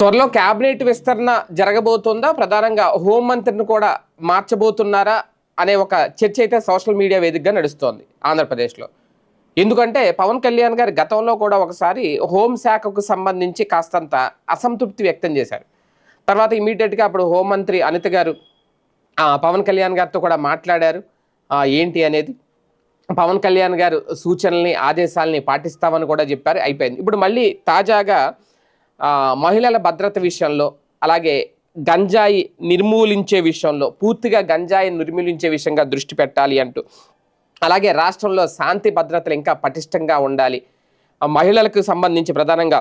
త్వరలో క్యాబినెట్ విస్తరణ జరగబోతుందా? ప్రధానంగా హోంమంత్రిని కూడా మార్చబోతున్నారా? అనే ఒక చర్చ అయితే సోషల్ మీడియా వేదికగా నడుస్తోంది ఆంధ్రప్రదేశ్లో. ఎందుకంటే పవన్ కళ్యాణ్ గారు గతంలో కూడా ఒకసారి హోంశాఖకు సంబంధించి కాస్తంత అసంతృప్తి వ్యక్తం చేశారు. తర్వాత ఇమీడియట్గా అప్పుడు హోంమంత్రి అనిత గారు పవన్ కళ్యాణ్ గారితో కూడా మాట్లాడారు. ఏంటి అనేది? పవన్ కళ్యాణ్ గారు సూచనల్ని ఆదేశాలని పాటిస్తామని కూడా చెప్పారు. అయిపోయింది. ఇప్పుడు మళ్ళీ తాజాగా మహిళల భద్రత విషయంలో అలాగే గంజాయి నిర్మూలించే విషయంలో పూర్తిగా గంజాయి నిర్మూలించే విషయంగా దృష్టి పెట్టాలి అంటూ. అలాగే రాష్ట్రంలో శాంతి భద్రతలు ఇంకా పటిష్టంగా ఉండాలి. మహిళలకు సంబంధించి ప్రధానంగా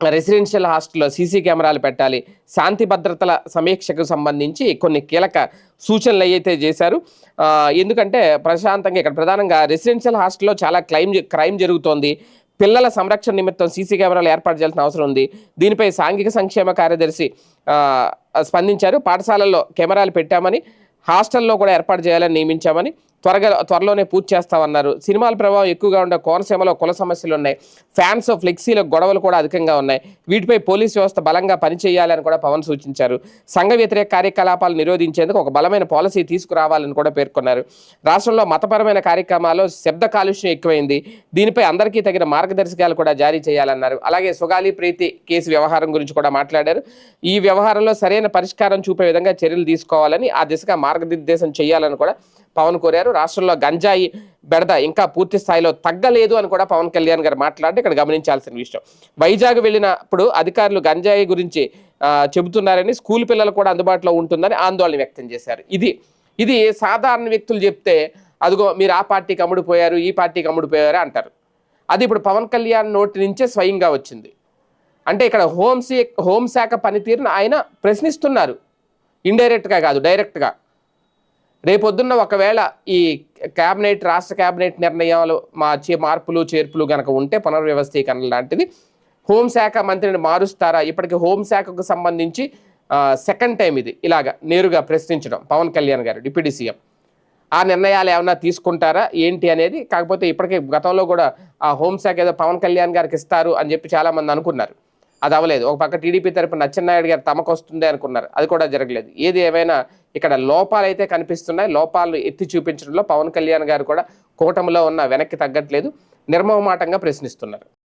రెసిడెన్షియల్ హాస్టల్లో సీసీ కెమెరాలు పెట్టాలి. శాంతి భద్రతల సమీక్షకు సంబంధించి కొన్ని కీలక సూచనలు అయితే చేశారు ఎందుకంటే ప్రశాంతంగా ఇక్కడ ప్రధానంగా రెసిడెన్షియల్ హాస్టల్లో చాలా క్లైమ్ క్రైమ్ జరుగుతోంది. పిల్లల సంరక్షణ నిమిత్తం సీసీ కెమెరాలు ఏర్పాటు చేయాల్సిన అవసరం ఉంది. దీనిపై సాంఘిక సంక్షేమ కార్యదర్శి స్పందించారు. పాఠశాలల్లో కెమెరాలు పెట్టామని హాస్టల్లో కూడా ఏర్పాటు చేయాలని నియమించామని త్వరగా త్వరలోనే పూర్తి చేస్తామన్నారు సినిమాల ప్రభావం ఎక్కువగా ఉండే కోనసీమలో కుల సమస్యలు ఉన్నాయి. ఫ్యాన్స్ ఫ్లెక్సీల గొడవలు కూడా అధికంగా ఉన్నాయి. వీటిపై పోలీస్ వ్యవస్థ బలంగా పనిచేయాలని కూడా పవన్ సూచించారు. సంఘ వ్యతిరేక కార్యకలాపాలు నిరోధించేందుకు ఒక బలమైన పాలసీ తీసుకురావాలని కూడా పేర్కొన్నారు. రాష్ట్రంలో మతపరమైన కార్యక్రమాల్లో శబ్ద కాలుష్యం ఎక్కువైంది. దీనిపై అందరికీ తగిన మార్గదర్శకాలు కూడా జారీ చేయాలన్నారు. అలాగే సుగాలి ప్రీతి కేసు వ్యవహారం గురించి కూడా మాట్లాడారు. ఈ వ్యవహారంలో సరైన పరిష్కారం చూపే విధంగా చర్యలు తీసుకోవాలని ఆ దిశగా మార్గనిర్దేశం చేయాలని కూడా పవన్ కోరారు. రాష్ట్రంలో గంజాయి బెడద ఇంకా పూర్తి స్థాయిలో తగ్గలేదు అని కూడా పవన్ కళ్యాణ్ గారు మాట్లాడి ఇక్కడ గమనించాల్సిన విషయం. వైజాగ్ వెళ్ళినప్పుడు అధికారులు గంజాయి గురించి చెబుతున్నారని స్కూల్ పిల్లలు కూడా అందుబాటులో ఉంటుందని ఆందోళన వ్యక్తం చేశారు. ఇది ఇది సాధారణ వ్యక్తులు చెప్తే అదిగో మీరు ఆ పార్టీకి అమ్ముడుపోయారు ఈ పార్టీకి అమ్ముడుపోయారు అంటారు. అది ఇప్పుడు పవన్ కళ్యాణ్ నోటి నుంచే స్వయంగా వచ్చింది. అంటే ఇక్కడ హోంశీ హోంశాఖ పనితీరును ఆయన ప్రశ్నిస్తున్నారు. ఇండైరెక్ట్గా కాదు డైరెక్ట్గా. రేపొద్దున్న ఒకవేళ ఈ క్యాబినెట్ రాష్ట్ర క్యాబినెట్ నిర్ణయాలు మార్చే మార్పులు చేర్పులు కనుక ఉంటే పునర్వ్యవస్థీకరణ లాంటిది. హోంశాఖ మంత్రిని మారుస్తారా? ఇప్పటికి హోంశాఖకు సంబంధించి సెకండ్ టైం ఇది. ఇలాగా నేరుగా ప్రశ్నించడం పవన్ కళ్యాణ్ గారు డిప్యూటీ సీఎం. ఆ నిర్ణయాలు ఏమైనా తీసుకుంటారా? ఏంటి అనేది? కాకపోతే ఇప్పటికే గతంలో కూడా ఆ హోంశాఖ ఏదో పవన్ కళ్యాణ్ గారికి ఇస్తారు అని చెప్పి చాలామంది అనుకున్నారు. అది అవ్వలేదు. ఒక పక్క టీడీపీ తరపు నచ్చెన్నాయుడు గారు తమకు వస్తుంది అనుకున్నారు. అది కూడా జరగలేదు. ఏది ఏమైనా ఇక్కడ లోపాలు అయితే కనిపిస్తున్నాయి. లోపాలను ఎత్తి చూపించడంలో పవన్ కళ్యాణ్ గారు కూడా కూటమిలో ఉన్న వెనక్కి తగ్గట్లేదు. నిర్మోహమాటంగా ప్రశ్నిస్తున్నారు.